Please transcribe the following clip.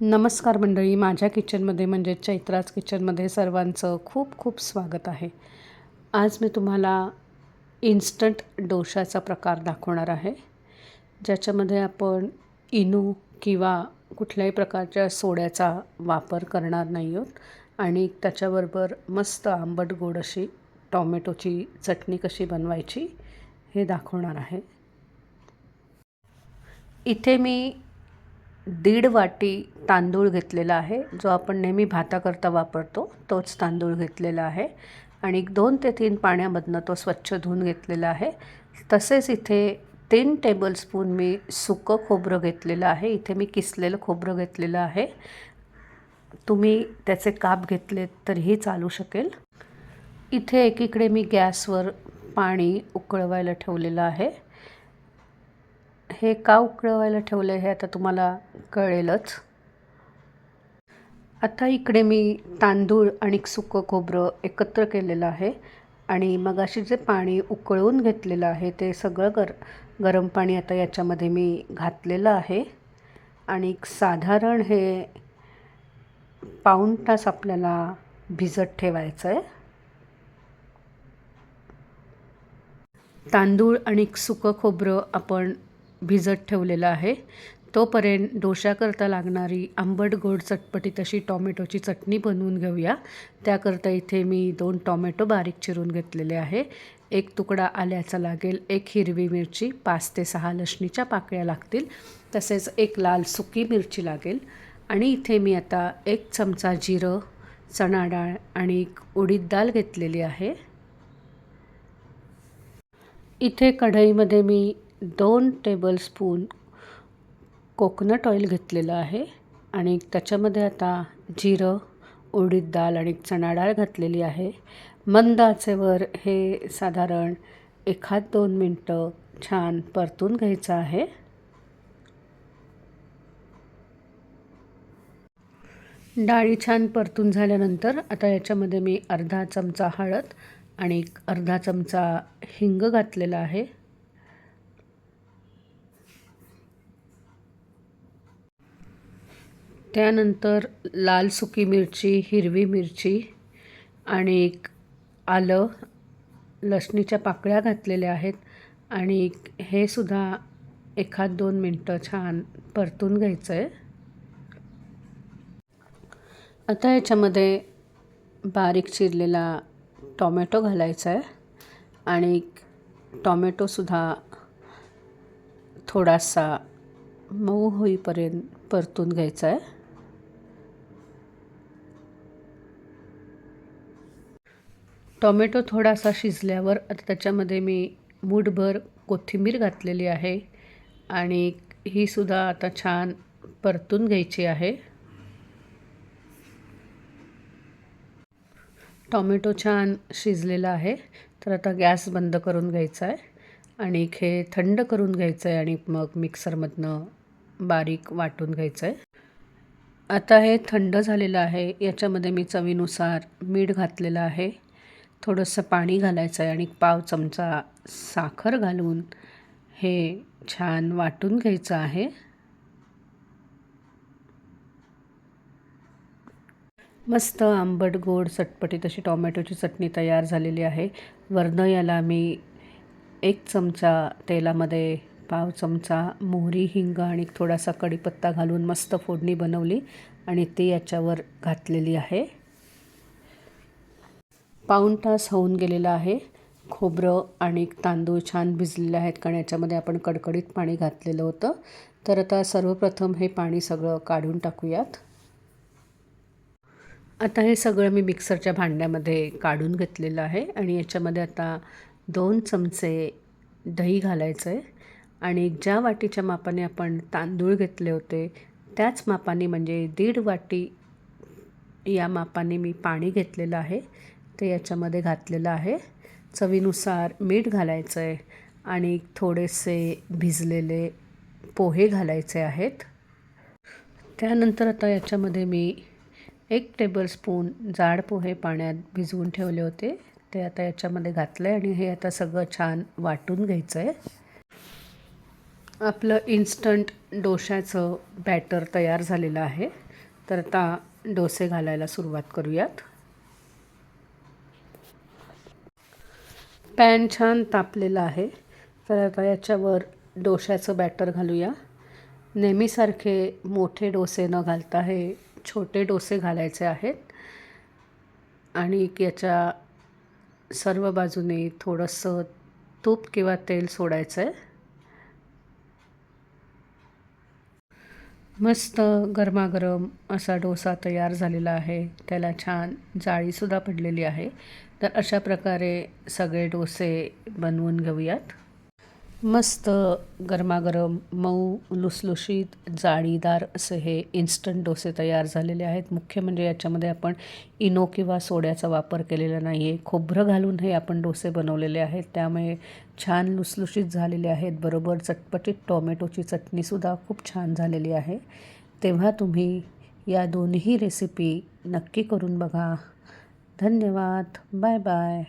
नमस्कार मंडळी माझ्या किचनमध्ये म्हणजे चैत्राज किचनमध्ये सर्वांचं खूप खूप स्वागत आहे. आज मी तुम्हाला इन्स्टंट डोशाचा प्रकार दाखवणार आहे. ज्याच्यामध्ये आपण इनो किंवा कुठल्याही प्रकारच्या सोड्याचा वापर करणार नाही आहोत आणि त्याच्याबरोबर मस्त आंबट गोड अशी टॉमॅटोची चटणी कशी बनवायची हे दाखवणार आहे. इथे मी दीड वाटी तांदूळ घेतलेला आहे जो आपण नेहमी भाताकरता वापरतो तोच तांदूळ घेतलेला आहे. आणि दोन ते तीन पाण्यामधनं तो स्वच्छ धुवून घेतलेला आहे. तसेच इथे तीन टेबलस्पून मी सुकं खोबरं घेतलेलं आहे. इथे मी किसलेलं खोबरं घेतलेलं आहे. तुम्ही त्याचे काप घेतले तरीही चालू शकेल. इथे एकीकडे मी गॅसवर पाणी उकळवायला ठेवलेलं आहे. हे का उकळवायला ठेवलं आहे हे आता तुम्हाला कळेलच. आता इकडे मी तांदूळ आणि सुकं खोबरं एकत्र केलेलं आहे आणि मग अशी जे पाणी उकळून घेतलेलं आहे ते सगळं गर गरम पाणी आता याच्यामध्ये मी घातलेलं आहे. आणि साधारण हे पाऊण तास आपल्याला भिजत ठेवायचं आहे तांदूळ आणि सुकं खोबरं आपण भिजत ठेवलेलं आहे. तोपर्यंत डोशाकरता लागणारी आंबट गोड चटपटीत अशी टॉमॅटोची चटणी बनवून घेऊया. त्याकरता इथे मी दोन टॉमॅटो बारीक चिरून घेतलेले आहे. एक तुकडा आल्याचा लागेल एक हिरवी मिरची पाच ते सहा लसणीच्या पाकळ्या लागतील तसेच एक लाल सुकी मिरची लागेल. आणि इथे मी आता एक चमचा जिरं चणा डाळ आणि एक उडीद डाळ घेतलेली आहे. इथे कढईमध्ये मी दोन टेबलस्पून कोकोनट ऑइल घेतलेलं आहे आणि त्याच्यामध्ये आता जिरं उडीद डाळ आणि चणा डाळ घातलेली आहे. मंद आचेवर हे साधारण एखाद दोन मिनटं छान परतून घ्यायचं आहे. डाळी छान परतून झाल्यानंतर आता याच्यामध्ये मी अर्धा चमचा हळद आणि अर्धा चमचा हिंग घातलेला आहे. त्यानंतर लाल सुकी मिरची हिरवी मिरची आणि आलं लसणीच्या पाकळ्या घातलेल्या आहेत आणि हे सुद्धा एखाद दोन मिनटं छान परतून घ्यायचं आहे आता याच्यामध्ये बारीक चिरलेला टॉमॅटो घालायचा आहे आणि टॉमॅटोसुद्धा थोडासा मऊ होईपर्यंत परतून घ्यायचा आहे टॉमॅटो थोडासा शिजल्यावर आता त्याच्यामध्ये मी मूठभर कोथिंबीर घातलेली आहे आणि ही सुद्धा आता छान परतून घ्यायची आहे. टॉमॅटो छान शिजलेला आहे. तर आता गॅस बंद करून घ्यायचा आहे आणि हे थंड करून घ्यायचं आहे आणि मग मिक्सरमधनं बारीक वाटून घ्यायचं आहे. आता हे थंड झालेलं आहे. याच्यामध्ये मी चवीनुसार मीठ घातलेलं आहे. थोडंसं पाणी घालायचं आहे आणि पाव चमचा साखर घालून हे छान वाटून घ्यायचं आहे. मस्त आंबट गोड चटपटीत अशी टॉमॅटोची चटणी तयार झालेली आहे. वरनं याला मी एक चमचा तेलामध्ये पाव चमचा मोहरी हिंग आणि थोडासा कढीपत्ता घालून मस्त फोडणी बनवली आणि ती याच्यावर घातलेली आहे. पाऊण तास होऊन गेलेला आहे. खोबरं आणि तांदूळ छान भिजलेले आहेत कारण याच्यामध्ये आपण कडकडीत पाणी घातलेलं होतं. तर आता सर्वप्रथम हे पाणी सगळं काढून टाकूयात. आता हे सगळं मी मिक्सरच्या भांड्यामध्ये काढून घेतलेलं आहे आणि याच्यामध्ये आता दोन चमचे दही घालायचं आहे आणि ज्या वाटीच्या मापाने आपण तांदूळ घेतले होते त्याच मापाने म्हणजे दीड वाटी या मापाने मी पाणी घेतलेलं आहे. ते याच्यामध्ये घातलेलं आहे. चवीनुसार मीठ घालायचं आहे आणि थोडेसे भिजलेले पोहे घालायचे आहेत. त्यानंतर आता याच्यामध्ये मी एक टेबलस्पून जाड पोहे पाण्यात भिजवून ठेवले होते. ते आता याच्यामध्ये घातलं आहे आणि हे आता सगळं छान वाटून घ्यायचं आहे आपलं इन्स्टंट डोशाचं बॅटर तयार झालेलं आहे. तर आता डोसे घालायला सुरुवात करूयात. पॅन छान तापलेला आहे. तर आता याच्यावर डोशाचं बॅटर घालूया. नेहमीसारखे मोठे डोसे न घालता हे छोटे डोसे घालायचे आहेत. आणि याच्या सर्व बाजूने थोडंसं तूप किंवा तेल सोडायचं आहे मस्त गरमागरम असा डोसा तयार झालेला आहे. त्याला छान जाळीसुद्धा पडलेली आहे. तर अशा प्रकारे सगळे डोसे बनवून घेऊयात. मस्त गरमागरम मऊ लुसलुशीत जाळीदार असे हे इन्स्टंट डोसे तयार झालेले आहेत. मुख्य म्हणजे याच्यामध्ये आपण इनो किंवा सोड्याचा वापर केलेला नाही आहे खोबरं घालून हे आपण डोसे बनवलेले आहेत. त्यामुळे छान लुसलुशीत झालेले आहेत. बरोबर चटपटीत टोमॅटोची चटणीसुद्धा खूप छान झालेली आहे. तेव्हा तुम्ही या दोन्ही रेसिपी नक्की करून बघा. धन्यवाद. Bye bye